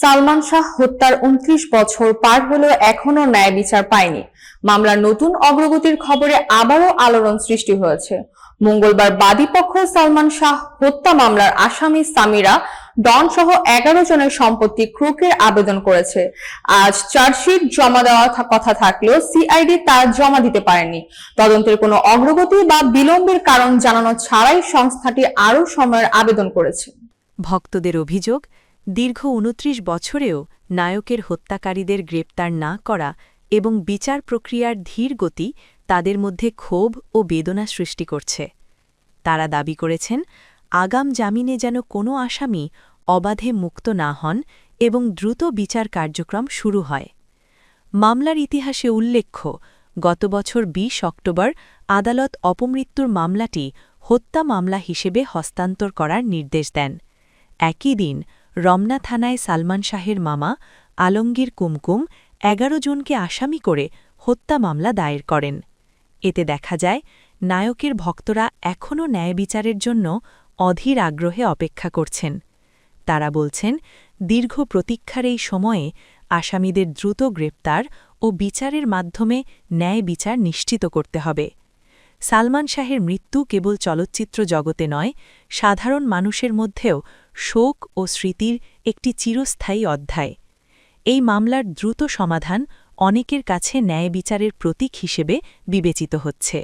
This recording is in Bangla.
সালমান শাহ হত্যার উনত্রিশ বছর পার হলেও এখনও ন্যায় বিচার পায়নি। মামলার নতুন অগ্রগতির খবরে আবারও আলোড়ন সৃষ্টি হয়েছে। মঙ্গলবার বাদীপক্ষ সালমান শাহ হত্যা মামলার আসামি সামিরা ডন সহ এগারো জনের সম্পত্তি ক্রুকের আবেদন করেছে। আজ চার্জশিট জমা দেওয়ার কথা থাকলেও সিআইডি তা জমা দিতে পারেনি। তদন্তের কোনো অগ্রগতি বা বিলম্বের কারণ জানানো ছাড়াই সংস্থাটি আরও সময়ের আবেদন করেছে। ভক্তদের অভিযোগ দীর্ঘ উনত্রিশ বছরেও নায়কের হত্যাকারীদের গ্রেপ্তার না করা এবং বিচার প্রক্রিয়ার ধীর গতি তাদের মধ্যে ক্ষোভ ও বেদনা সৃষ্টি করছে। তারা দাবি করেছেন, আগাম জামিনে যেন কোনো আসামি অবাধে মুক্ত না হন এবং দ্রুত বিচার কার্যক্রম শুরু হয়। মামলার ইতিহাসে উল্লেখ্য, গত বছর ২০ অক্টোবর আদালত অপমৃত্যুর মামলাটি হত্যা মামলা হিসেবে হস্তান্তর করার নির্দেশ দেন। একই দিন রমনা থানায় সালমান শাহের মামা, আলমগীর কুমকুম, এগারো জনকে আসামি করে হত্যা মামলা দায়ের করেন। এতে দেখা যায়, নায়কের ভক্তরা এখনও ন্যায় বিচারের জন্য অধীর আগ্রহে অপেক্ষা করছেন। তারা বলছেন, দীর্ঘ প্রতীক্ষার এই সময়ে আসামিদের দ্রুত গ্রেপ্তার ও বিচারের মাধ্যমে ন্যায় বিচার নিশ্চিত করতে হবে। সালমান শাহের মৃত্যু কেবল চলচ্চিত্র জগতে নয়, সাধারণ মানুষের মধ্যেও শোক ও স্মৃতির একটি চিরস্থায়ী অধ্যায়। এই মামলার দ্রুত সমাধান অনেকের কাছে ন্যায় বিচারের প্রতীক হিসেবে বিবেচিত হচ্ছে।